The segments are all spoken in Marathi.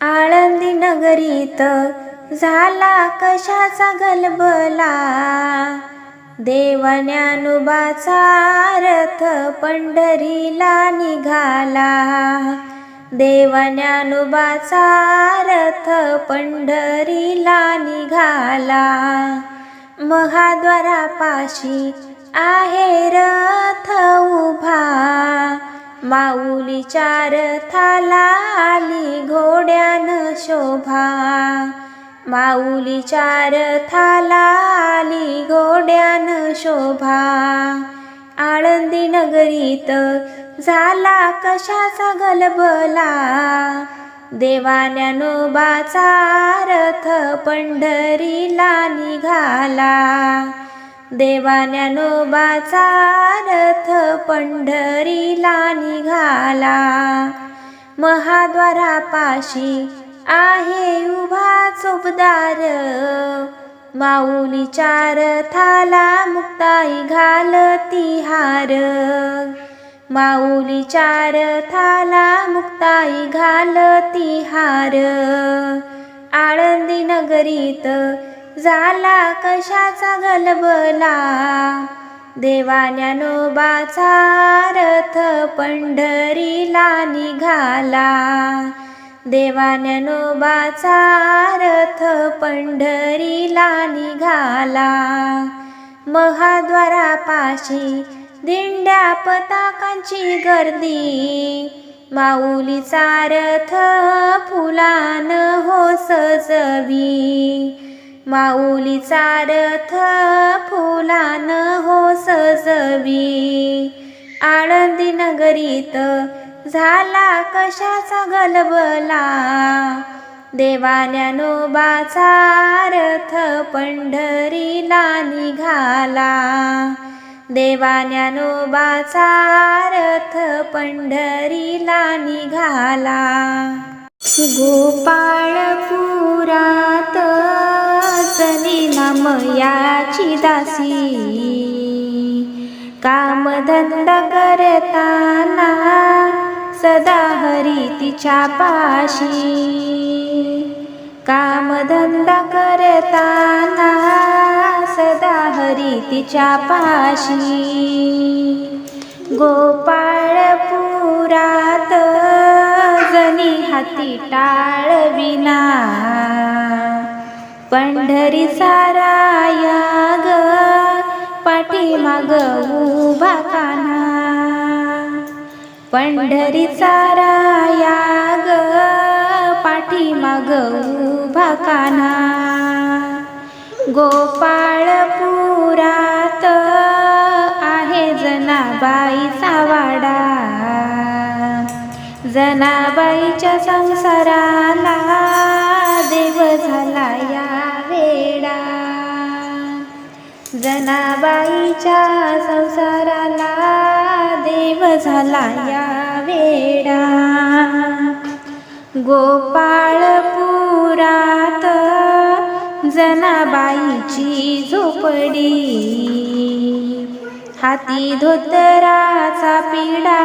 आळंदी नगरीत झाला कशाचा गलबला? देवान्यानुबाचा रथ पंढरीला निघाला. देवान्यानुबाचा रथ पंढरीला निघाला. महाद्वारापाशी आहे रथ उभा. माऊली चार थाला आली घोड्यान शोभा. माऊली चार थाला आली घोड्यान शोभा. आळंदी नगरीत झाला कशाचा गलबला. देवान्यानोबाचा रथ पंढरीला निघाला. देवान्यानोबाचा रथ पंढरीला निघाला. महाद्वारापाशी आहे उभा चोपदार. माऊलीच्या रथाला मुक्ताई घालती हार. माऊलीच्या रथाला मुक्ताई घालती हार. आळंदी नगरीत झाला कशाचा गलबला? देवान्यानोबाचा रथ पंढरीला निघाला. देवान्यानोबाचा रथ पंढरीला निघाला. महाद्वारापाशी दिंड्या पताकांची गर्दी. माऊलीचा रथ फुलान हो सजवी. माऊलीचा रथ फुलान हो सजवी. आळंदी नगरीत झाला कशाचा गलबला. देवान्यानोबाचा रथ पंढरीला निघाला. देवान्यानोबाचा रथ पंढरीला निघाला. गोपाळपुरात जनी नामयाची दासी. कामधंदा करताना सदा हरी तिच्या पाशी. कामधंदा करताना सदा हरी तिच्या पाशी. गोपाळपुरात जनी हाती टाळविना. पंढरी साराया ग पाठीमाग उभा काना. पंढरी साराया ग पाठीमाग उभा कान्हा गोपाळपुरात आहे जनाबाईचा वाडा. जनाबाईच्या संसाराला देव झाला जनाबाईच्या संसाराला देव झाला या वेडा. गोपाळपुरात जनाबाईची झोपडी हाती धोतराचा पिडा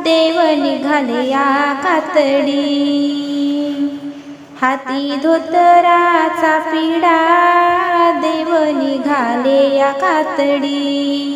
देव निघाले या कातडी. हाती धोतराचा पिढा देव निघाले या कातडी.